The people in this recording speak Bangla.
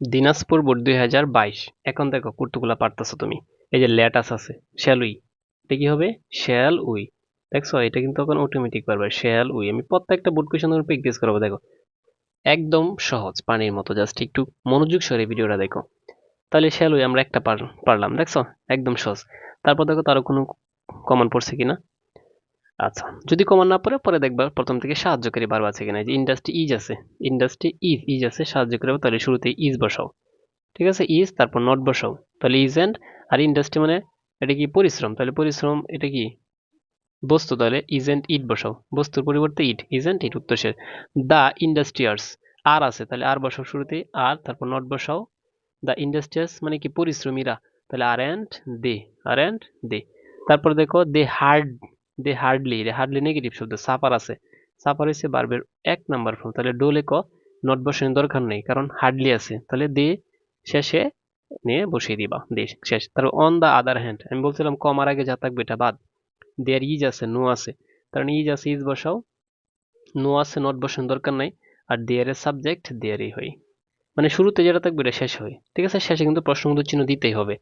দিনাজপুর বোর্ড দুই হাজার বাইশ। এখন দেখো, কুর্তুগুলা পারতেছো তুমি। এই যে লেটাস আছে শ্যাল উই এটা কি হবে? শ্যাল উই দেখছ, এটা কিন্তু এখন অটোমেটিক পারবে। শ্যাল উই আমি প্রত্যেকটা বোর্ড কোয়েশন তোমার প্র্যাকটিস করব, দেখো। একদম সহজ, পানির মতো জাস্ট একটু মনোযোগ সরে ভিডিওটা দেখো। তাহলে শ্যাল উই আমরা একটা পার, পারলাম, দেখছ? একদম সহজ। তারপর দেখো তারও কোনো কমন পড়ছে কিনা? আচ্ছা যদি কমন না পড়ে পরে দেখবা প্রথম থেকে সাহায্যকারী বারবার আছে কিনা। যে ইন্ডাস্ট্রি ইজ আছে ইন্ডাস্ট্রি ইজ ইজ আছে সাহায্যকারী হবে, তাহলে শুরুতে ইজ বসাও। ঠিক আছে ইজ তারপর নট বসাও। তাহলে ইজ এন্ড আর ইন্ডাস্ট্রি মানে এটা কি পরিশ্রম? তাহলে পরিশ্রম এটা কি? বস্তু তাহলে ইজ এন্ড ইট বসাও। বস্তুর পরিবর্তে ইট ইজ এন্ড ইট উত্তর শেষ। দ্য ইন্ডাস্ট্রিয়ার্স আর আছে তাহলে আর বসাও শুরুতে আর তারপর নট বসাও। দ্য ইন্ডাস্ট্রিয়ার্স মানে কি পরিশ্রমীরা? তাহলে আর and they R and they তারপর দেখো they hard they hardly hardly negative শব্দ, সাপার আছে। সাপার হচ্ছে বারবের এক নাম্বার ফর্ম তাহলে ডো লেখো নট বসানোর দরকার নেই, কারণ হার্ডলি আছে। তাহলে দে শেষে নিয়ে বসিয়ে দিবা, দে শেষ। তারপর অন দ্য আদার হ্যান্ড আমি বলছিলাম কমার আগে যা থাকবে এটা বাদ। দেয়ার ইজ আছে নো আছে। কারণ ইজ আছে ইজ বসাও। নো আছে নট বসানোর দরকার নাই। আর দেয়ার এর সাবজেক্ট দেয়ারই হয়। মানে শুরুতে যেটা থাকবে এটা শেষ হয়। ঠিক আছে? শেষে কিন্তু প্রশ্ন চিহ্ন দিতেই হবে।